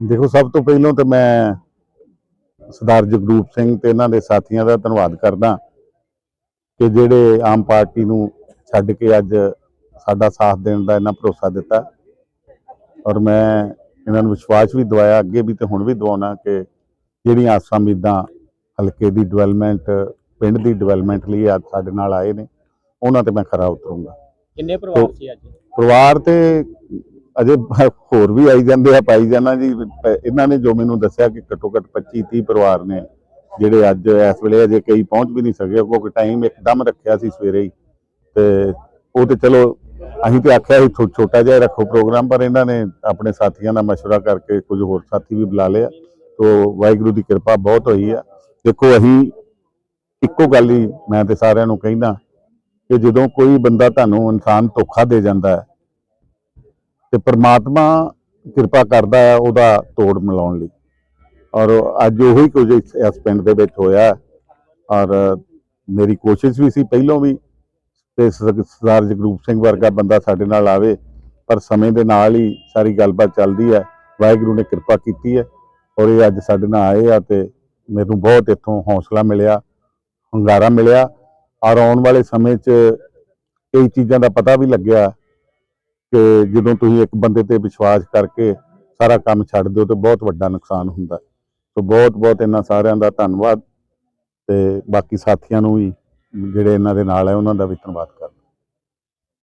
ਦੇਖੋ ਸਭ ਤੋਂ ਪਹਿਲਾਂ ਤਾਂ ਮੈਂ ਸਰਦਾਰ ਜਗਰੂਪ ਸਿੰਘ ਤੇ ਇਹਨਾਂ ਦੇ ਸਾਥੀਆਂ ਦਾ ਧੰਨਵਾਦ ਕਰਦਾ ਕਿ ਜਿਹੜੇ ਆਮ ਪਾਰਟੀ ਨੂੰ ਛੱਡ ਕੇ ਅੱਜ ਸਾਡਾ ਸਾਥ ਦੇਣ ਦਾ ਇਹਨਾਂ ਭਰੋਸਾ ਦਿੱਤਾ। ਔਰ ਮੈਂ ਇਹਨਾਂ ਨੂੰ ਵਿਸ਼ਵਾਸ ਵੀ ਦਵਾਇਆ ਅੱਗੇ ਵੀ ਤੇ ਹੁਣ ਵੀ ਦਵਾਉਣਾ ਕਿ ਜਿਹੜੀਆਂ ਆਸਾਂ ਉਮੀਦਾਂ ਹਲਕੇ ਦੀ ਡਿਵੈਲਪਮੈਂਟ ਪਿੰਡ ਦੀ ਡਿਵੈਲਪਮੈਂਟ ਲਈ ਅੱਜ ਸਾਡੇ ਨਾਲ ਆਏ ਨੇ ਉਹਨਾਂ ਤੇ ਮੈਂ ਖਰਾ ਉਤਰੂੰਗਾ। ਕਿੰਨੇ ਪਰਿਵਾਰ ਸੀ ਅੱਜ? ਪਰਿਵਾਰ ਤੇ ਅਜੇ ਹੋਰ ਵੀ ਆਈ ਜਾਂਦੇ ਆ, ਪਾਈ ਜਾਣਾ ਜੀ। ਇਹਨਾਂ ਨੇ ਜੋ ਮੈਨੂੰ ਦੱਸਿਆ ਕਿ ਘੱਟੋ ਘੱਟ 25 30 ਪਰਿਵਾਰ ਨੇ ਜਿਹੜੇ ਅੱਜ ਇਸ ਵੇਲੇ ਅਜੇ ਕਈ ਪਹੁੰਚ ਵੀ ਨਹੀਂ ਸਕੇ, ਕਿਉਂਕਿ ਟਾਈਮ ਇੱਕਦਮ ਰੱਖਿਆ ਸੀ ਸਵੇਰੇ ਹੀ। ਤੇ ਉਹ ਤੇ ਚਲੋ, ਅਸੀਂ ਤੇ ਆਖਿਆ ਸੀ ਛੋਟਾ ਜਿਹਾ ਰੱਖੋ ਪ੍ਰੋਗਰਾਮ, ਪਰ ਇਹਨਾਂ ਨੇ ਆਪਣੇ ਸਾਥੀਆਂ ਨਾਲ ਮਸ਼ਵਰਾ ਕਰਕੇ ਕੁਝ ਹੋਰ ਸਾਥੀ ਵੀ ਬੁਲਾ ਲਿਆ। ਤੋ ਵਾਹਿਗੁਰੂ ਦੀ ਕਿਰਪਾ ਬਹੁਤ ਹੋਈ ਆ। ਦੇਖੋ, ਅਸੀਂ ਇੱਕੋ ਗੱਲ ਹੀ ਮੈਂ ਤੇ ਸਾਰਿਆਂ ਨੂੰ ਕਹਿੰਦਾ ਕਿ ਜਦੋਂ ਕੋਈ ਬੰਦਾ ਤੁਹਾਨੂੰ ਇਨਸਾਨ ਧੋਖਾ ਦੇ ਜਾਂਦਾ ਹੈ ਤੇ ਪ੍ਰਮਾਤਮਾ ਕਿਰਪਾ ਕਰਦਾ ਹੈ ਉਹਦਾ ਤੋੜ ਮਿਲਾਉਣ ਲਈ। ਔਰ ਅੱਜ ਉਹੀ ਕੁਝ ਇਸ ਇਸ ਪਿੰਡ ਦੇ ਵਿੱਚ ਹੋਇਆ ਔਰ ਮੇਰੀ ਕੋਸ਼ਿਸ਼ ਵੀ ਸੀ ਪਹਿਲਾਂ ਵੀ ਤੇ ਸਰਦਾਰ ਜਗਰੂਪ ਸਿੰਘ ਵਰਗਾ ਬੰਦਾ ਸਾਡੇ ਨਾਲ ਆਵੇ, ਪਰ ਸਮੇਂ ਦੇ ਨਾਲ ਹੀ ਸਾਰੀ ਗੱਲਬਾਤ ਚੱਲਦੀ ਹੈ। ਵਾਹਿਗੁਰੂ ਨੇ ਕਿਰਪਾ ਕੀਤੀ ਹੈ ਔਰ ਇਹ ਅੱਜ ਸਾਡੇ ਨਾਲ ਆਏ ਆ ਤੇ ਮੈਨੂੰ ਬਹੁਤ ਇੱਥੋਂ ਹੌਸਲਾ ਮਿਲਿਆ, ਹੰਗਾਰਾ ਮਿਲਿਆ। ਔਰ ਆਉਣ ਵਾਲੇ ਸਮੇਂ 'ਚ ਕਈ ਚੀਜ਼ਾਂ ਦਾ ਪਤਾ ਵੀ ਲੱਗਿਆ ਕਿ ਜਦੋਂ ਤੁਸੀਂ ਇੱਕ ਬੰਦੇ ਤੇ ਵਿਸ਼ਵਾਸ ਕਰਕੇ ਸਾਰਾ ਕੰਮ ਛੱਡ ਦਿਓ ਤੇ ਬਹੁਤ ਵੱਡਾ ਨੁਕਸਾਨ ਹੁੰਦਾ। ਸੋ ਬਹੁਤ ਬਹੁਤ ਇਹਨਾਂ ਸਾਰਿਆਂ ਦਾ ਧੰਨਵਾਦ ਤੇ ਬਾਕੀ ਸਾਥੀਆਂ ਨੂੰ ਵੀ ਜਿਹੜੇ ਇਹਨਾਂ ਦੇ ਨਾਲ ਹੈ, ਉਹਨਾਂ ਦਾ ਵੀ ਧੰਨਵਾਦ ਕਰਦਾ